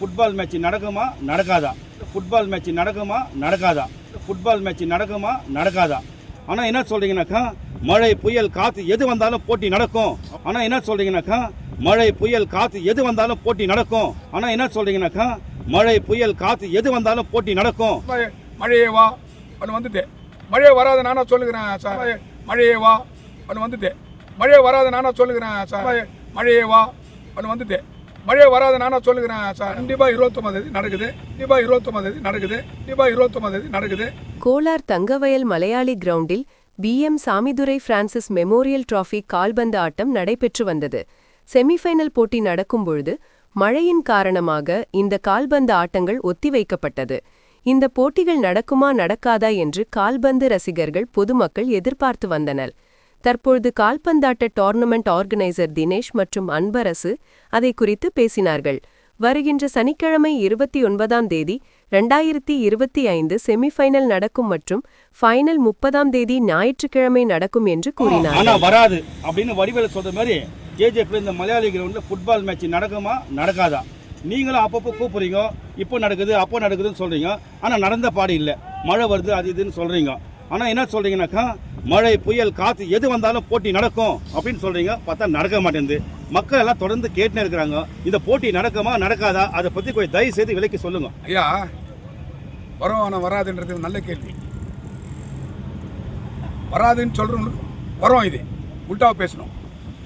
Football match நடக்குமா? நடக்காதா. Football match நடக்குமா? நடக்காதா. ஃபுட்பால் மேட்ச் நடக்குமா? நடக்காதா. ஆனால் என்ன சொல்றீங்கன்னாக்கா மழை புயல் காற்று எது வந்தாலும் போட்டி நடக்கும். ஆனால் என்ன சொல்றீங்கன்னாக்கா மழை புயல் காற்று எது வந்தாலும் போட்டி நடக்கும். ஆனால் என்ன சொல்றீங்கன்னாக்கா மழை புயல் காற்று எது வந்தாலும் போட்டி நடக்கும். மழை- மழையே வா அது வந்துட்டு. மழையே வராது நானா சொல்லுகிறேன் சார். மழை- மழையே வா அது வந்துட்டு. மழையே வராது நானா சொல்லுகிறேன் சார். மழை- மழையே வா அது வந்துட்டு. மழை வராத நானா சொல்லுகிறேன் சார் கண்டிப்பாக இருபத்தொம்பது தேதி நடக்குது கண்டிப்பாக இருபத்தொம்பது தேதி நடக்குது கண்டிப்பாக இருபத்தொம்பது தேதி நடக்குது. கோலார் தங்கவயல் மலையாளி கிரவுண்டில் P M Samidurai Francis memorial trophy கால்பந்து ஆட்டம் நடைபெற்று வந்தது. செமிஃபைனல் போட்டி நடக்கும் பொழுது மழையின் காரணமாக இந்த கால்பந்து ஆட்டங்கள் ஒத்திவைக்கப்பட்டது இந்த போட்டிகள் நடக்குமா நடக்காதா என்று கால்பந்து ரசிகர்கள் பொதுமக்கள் எதிர்பார்த்து வந்தனர். தற்பொழுது கால்பந்தாட்ட டோர்னமெண்ட் ஆர்கனைசர் தினேஷ் மற்றும் அன்பரசு அதை குறித்து பேசினார்கள். வருகின்ற சனிக்கிழமை இருபத்தி ஒன்பதாம் தேதி ரெண்டாயிரத்தி இருபத்தி ஐந்து செமிஃபைனல் நடக்கும் மற்றும் ஃபைனல் முப்பதாம் தேதி ஞாயிற்றுக்கிழமை நடக்கும் என்று கூறினார் ஆனால் வராது அப்படின்னு வடிவேல சொல்ற மாதிரி ஜேஜேபி இந்த மலையாளி கிரவுண்ட்ல ஃபுட்பால் மேட்ச் நடக்குமா நடக்காதா? நீங்களும் அப்பப்போ கூப்பிடுறீங்க இப்போ நடக்குது அப்போ நடக்குதுன்னு சொல்றீங்க. ஆனால் நடந்த பாடு இல்லை. மழை வருது அது இதுன்னு சொல்றீங்க. ஆனால் என்ன சொல்றீங்கன்னாக்கா மழை புயல் காத்து எது வந்தாலும் போட்டி நடக்கும் அப்படின்னு சொல்றீங்க. பார்த்தா நடக்க மாட்டேங்குது. மக்கள் எல்லாம் தொடர்ந்து கேட்டுனே இருக்கிறாங்க. இந்த போட்டி நடக்குமா நடக்காதா? அதை பத்தி கொஞ்சம் தயவு செய்து விலைக்கு சொல்லுங்க. ஐயா வரும் ஆனால் வராதுன்றது நல்ல கேள்வி. வராதுன்னு சொல்கிறவங்களுக்கு வரோம் இது. உல்டாவை பேசணும்.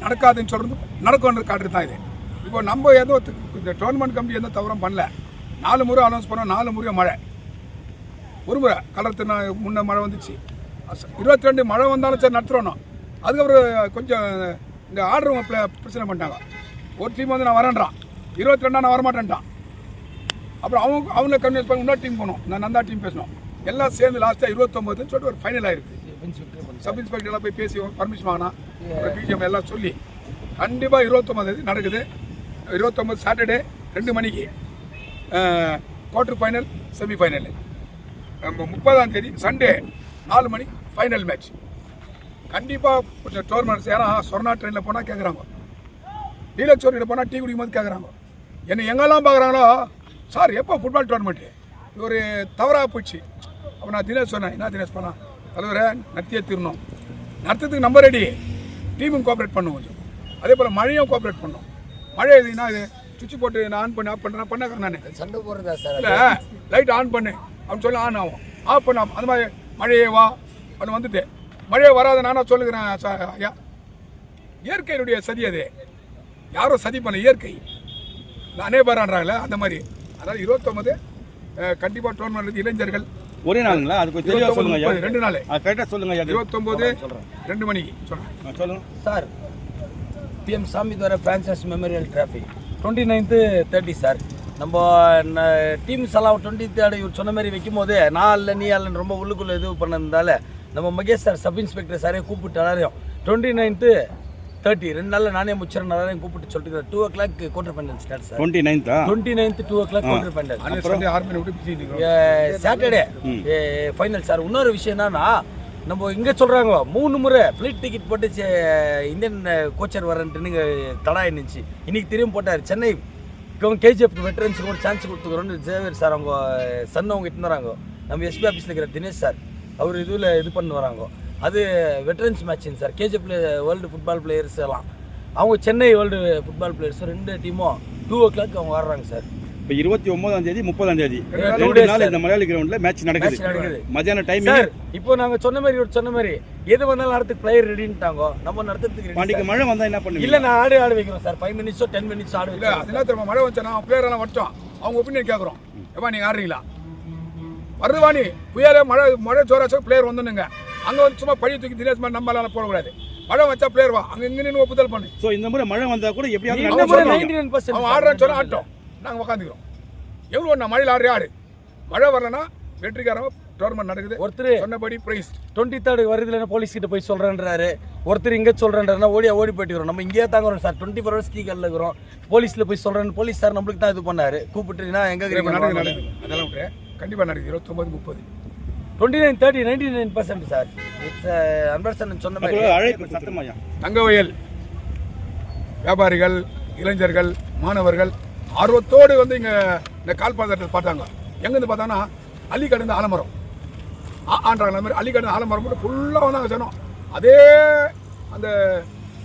நடக்காதுன்னு சொல்கிறது நடக்கும்ன்ற காட்டுறது தான் இது. இப்போ நம்ம ஏதோ இந்த டோர்னமெண்ட் கமிட்டி எந்த தவறும் பண்ணல. நாலு முறை அனௌன்ஸ் பண்ணோம் நாலு முறை மழை. ஒரு முறை கலர் முன்ன மழை வந்துச்சு. இருபத்தி ரெண்டு மழை வந்தாலும் சரி நடத்துகிறோம் அதுக்கப்புறம் கொஞ்சம் இந்த ஆர்டர் பிரச்சனை பண்ணிட்டாங்க. ஒரு டீம் வந்து நான் வரேன்றான். இருபத்தி ரெண்டா நான் வரமாட்டேன்ட்டான். அப்புறம் அவங்க அவங்க கன்வின்ஸ் பண்ணி இன்னொரு டீம் போனோம். நான் நந்தா டீம் பேசணும் எல்லாம் சேர்ந்து லாஸ்ட்டாக இருபத்தொம்பதுன்னு சொல்லிட்டு ஒரு ஃபைனல் ஆயிருக்கு. சப் இன்ஸ்பெக்டர்லாம் போய் பேசி பர்மிஷன் வாங்கினா? அப்புறம் பிஜிஎம் எல்லாம் சொல்லி கண்டிப்பாக இருபத்தொம்பது நடக்குது. இருபத்தொம்பது சாட்டர்டே ரெண்டு மணிக்கு குவார்ட்டர் ஃபைனல் செமி ஃபைனல் முப்பதாம் தேதி சண்டே நாலு மணி ஃபைனல் மேட்ச் கண்டிப்பாக கொஞ்சம் டோர்னமெண்ட்ஸ் ஏன்னா சொர்ணா ட்ரெயினில் போனால் கேட்குறாங்க டீலக்ஸ் ஓரியில் போனால் டீ குடிக்கும் போது கேட்குறாங்க என்னை எங்கெல்லாம் பார்க்குறாங்களோ சார் எப்போ ஃபுட்பால் டோர்னமெண்ட்டு இது ஒரு தவறாக போச்சு. அப்போ நான் தினேஷ் சொன்னேன் என்ன தினேஷ் பண்ணா? தலைவரே நடத்தியே தீரணும். நடத்துறதுக்கு நம்ம ரெடி டீமும் கோஆப்ரேட் பண்ணும் கொஞ்சம். அதே போல் மழையும் கோஆப்ரேட் பண்ணும். மழை எதுனா இது சுவிட்ச் போட்டு நான் ஆன் பண்ணி ஆஃப் பண்ணுறேன் பண்ணக்கிறேன் நான் சண்டை போடுறதா சார் இல்லை லைட் ஆன் பண்ணு. அப்படின்னு சொல்லி ஆன் ஆகும். ஆஃப் பண்ண அந்த மாதிரி மழையே வா அப்படின்னு வந்துட்டு மழையே வராத நானா சொல்லுகிறேன் சார் ஐயா. இயற்கையினுடைய சதி அது. யாரும் சதி பண்ண இயற்கை. இந்த அநேபரான்றாங்களே அந்த மாதிரி. அதாவது இருபத்தொம்பது கண்டிப்பாக டோர்னமெண்ட் இளைஞர்கள். ஒரே நாளுங்களா? அது கொஞ்சம் தெளிவாக சொல்லுங்க ஐயா. ரெண்டு நாள். கரெக்டாக சொல்லுங்க ஐயா. இருபத்தொம்போது ரெண்டு மணிக்கு. சொல்கிறேன் சொல்லுங்க. Sir PM Samidurai Francis memorial trophy twenty ninth thirty sir. நம்ம டீம்ஸ் எல்லாம் டுவெண்ட்டி தேர்ட் இவர் சொன்ன மாதிரி வைக்கும் போது நான் இல்லை நீ இல்லைன்னு ரொம்ப உள்ளுக்குள்ளே இது பண்ணதுனால நம்ம மகேஷ் சார் சப் இன்ஸ்பெக்டர் சாரே கூப்பிட்டு எல்லாரையும் டுவெண்ட்டி நைன்த்து தேர்ட்டி ரெண்டு நாளில் நானே முடிச்சிடறேன் எல்லாரையும் கூப்பிட்டு சொல்லிட்டு two o'clock quarter final start sir twenty நைன்த்தா twenty ninth two o'clock quarter final Saturday final sir இன்னொரு விஷயம் என்னன்னா நம்ம இங்கே சொல்கிறாங்க மூணு முறை ஃப்ளைட் டிக்கெட் போட்டு சே- இந்தியன் கோச்சர் வரேன்ட்டு நீங்கள் தடா இருந்துச்சு. இன்னைக்கு திரும்ப போட்டார். சென்னை கேஜிஎஃப் வெட்டரன்ஸுக்கு ஒரு சான்ஸ் கொடுத்துக்கிறோன்னு ஜேவியர் சார் அவங்க சன் அவங்க இட்டு வராங்க. நம்ம எஸ்பி ஆஃபீஸில் இருக்கிற தினேஷ் சார் அவர் இதில் இது பண்ணி வராங்க அது veterans matching sir. KGF world football players எல்லாம். அவங்க சென்னை வேர்ல்டு ஃபுட்பால் பிளேயர்ஸ் ரெண்டு டீமும் டூ ஓ கிளாக் அவங்க வர்றாங்க சார். இப்போ இருபத்தி ஒன்பதாம் தேதி முப்பதாம் தேதி. ரெண்டு நாள். இந்த மலையாளி கிரவுண்ட்ல மேட்ச் நடக்குது. மத்தியான டைம் சார் இப்போ நாங்க சொன்ன மாதிரி இவர் சொன்ன மாதிரி எது வந்தாலும் நடத்துக்கு பிளேயர் ரெடின்ட்டாங்க நம்ம நடத்துறதுக்கு பாண்டிக்கு மழை வந்தா என்ன sir. பண்ணுவீங்க? இல்ல நான் ஆடு ஆடு வைக்கிறோம் சார். ஃபைவ் மினிட்ஸோ டென் மினிட்ஸ் ஆடு இல்லை அது என்ன தெரியுமா? மழை வச்சா நான் பிளேயர் எல்லாம் வச்சோம் அவங்க ஒப்பீனியன் கேட்குறோம் ஏப்பா நீங்கள் ஆடுறீங்களா? வருதுவா நீ புயலே மழை மழை சோறாச்சோ பிளேயர் வந்துனுங்க. அங்கே வந்து சும்மா பழி தூக்கி தினேஷ் மாதிரி நம்மளால போடக்கூடாது. மழை வச்சா பிளேயர் வா. அங்கே இங்கே நின்று ஒப்புதல் பண்ணு. சோ இந்த முறை மழை வந்தா கூட எப்படியாவது இந்த நடக்க முறை சொல்றாங்க. 99% அவன் ஆடுறான்னு சொன்னா ஆட்டம். நாங்கள் உட்காந்துக்கிறோம் எவ்வளோ நான் மழையில் ஆடுறே ஆடு. மழை வரலன்னா வெற்றிகரமாக டோர்னமெண்ட் நடக்குது. ஒருத்தர் சொன்னபடி ப்ரைஸ் டுவெண்ட்டி தேர்ட் வருதுல போலீஸ் கிட்ட போய் சொல்றேன்றாரு. ஒருத்தர் இங்க சொல்றேன்றாருனா ஓடியா ஓடி போயிட்டு வரோம். நம்ம இங்கேயே தாங்குறோம் சார். டுவெண்ட்டி ஃபோர் ஹவர்ஸ் கீக்கல்ல இருக்கிறோம். போலீஸ்ல போய் சொல்றேன் போலீஸ் சார் நம்மளுக்கு தான் இது பண்ணாரு. கூப்பிட்டுனா எங்க நடக்குது அதெல்லாம் விட்டு கண்டிப்பாக நடக்குது. இருபத்தொம்பது முப்பது. Twenty nine thirty ninety nine percent sir it's Anbarasan சொன்ன மாதிரி தங்கவயல். வியாபாரிகள் இளைஞர்கள் மாணவர்கள் ஆர்வத்தோடு வந்து இங்கே இந்த கால் பாதத்தை பார்த்தாங்க. எங்கேருந்து பார்த்தாங்கன்னா அள்ளிக்கடந்து ஆலமரம். ஆ ஆன்றாங்க அந்த மாதிரி அள்ளிக்கடந்து ஆலமரம் மட்டும் ஃபுல்லாக வந்தாங்க ஜனம் அதே அந்த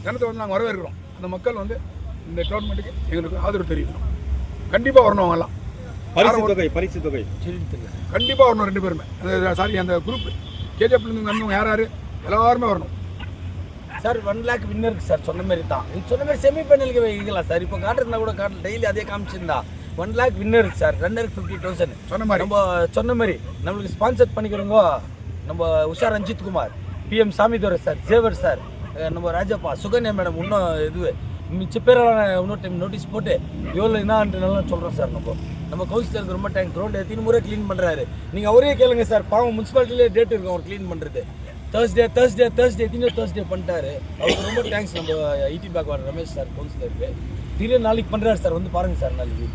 ஜனத்தை வந்து நாங்கள் வரவேற்கிறோம். அந்த மக்கள் வந்து இந்த டோர்னமெண்ட்டுக்கு எங்களுக்கு ஆதரவு தெரிவிக்கணும். கண்டிப்பாக வரணும் அவங்கெல்லாம். பரிசு தொகை பரிசு தொகை. கண்டிப்பாக வரணும் ரெண்டு பேருமே. சாரி அந்த குரூப் கேஜிஎஃப்லேருந்து வந்தவங்க யார் யார்? எல்லாருமே வரணும். சார் ஒன் லேக் வின்னருக்கு சார் சொன்ன மாதிரி தான். நீ சொன்ன மாதிரி செமி ஃபைனலுக்கு வைக்கலாம் சார். இப்போ காட்டுறதுனா கூட காட்டல டெய்லி அதே காமிச்சிருந்தா. ஒன் லேக் வின்னருக்கு சார் ரன்னருக்கு ஃபிஃப்டி தௌசண்ட் சொன்ன மாதிரி. நம்ம சொன்ன மாதிரி நம்மளுக்கு ஸ்பான்சர் பண்ணிக்கிறோங்க நம்ம Usha Ranjith Kumar PM Samidurai sir Xavier sir நம்ம ராஜப்பா சுகன்யா மேடம் இன்னும் இது மிச்ச பேரெல்லாம் இன்னொரு டைம் நோட்டீஸ் போட்டு எவ்வளோ என்னன்றனால சொல்கிறோம் சார் நம்ம. நம்ம கவுன்சிலருக்கு ரொம்ப டைம் கிரௌண்ட் எத்தனை முறை க்ளீன் பண்ணுறாரு நீங்கள் அவரே கேளுங்க சார் பாவம் முனிசிபாலிட்டியிலே டேட் இருக்கும் அவர் க்ளீன் பண்ணுறது தேர்ஸ்டே தேர்ஸ்டே தேர்ஸ்டே எத்தனையோ தேர்ஸ்டே பண்ணிட்டாரு. அவருக்கு ரொம்ப தேங்க்ஸ் நம்ம ஐடி பேக் வர ரமேஷ் சார் கவுன்சிலருக்கு. திடீர்னு நாளைக்கு பண்ணுறாரு சார் வந்து பாருங்கள் சார் நாளைக்கு.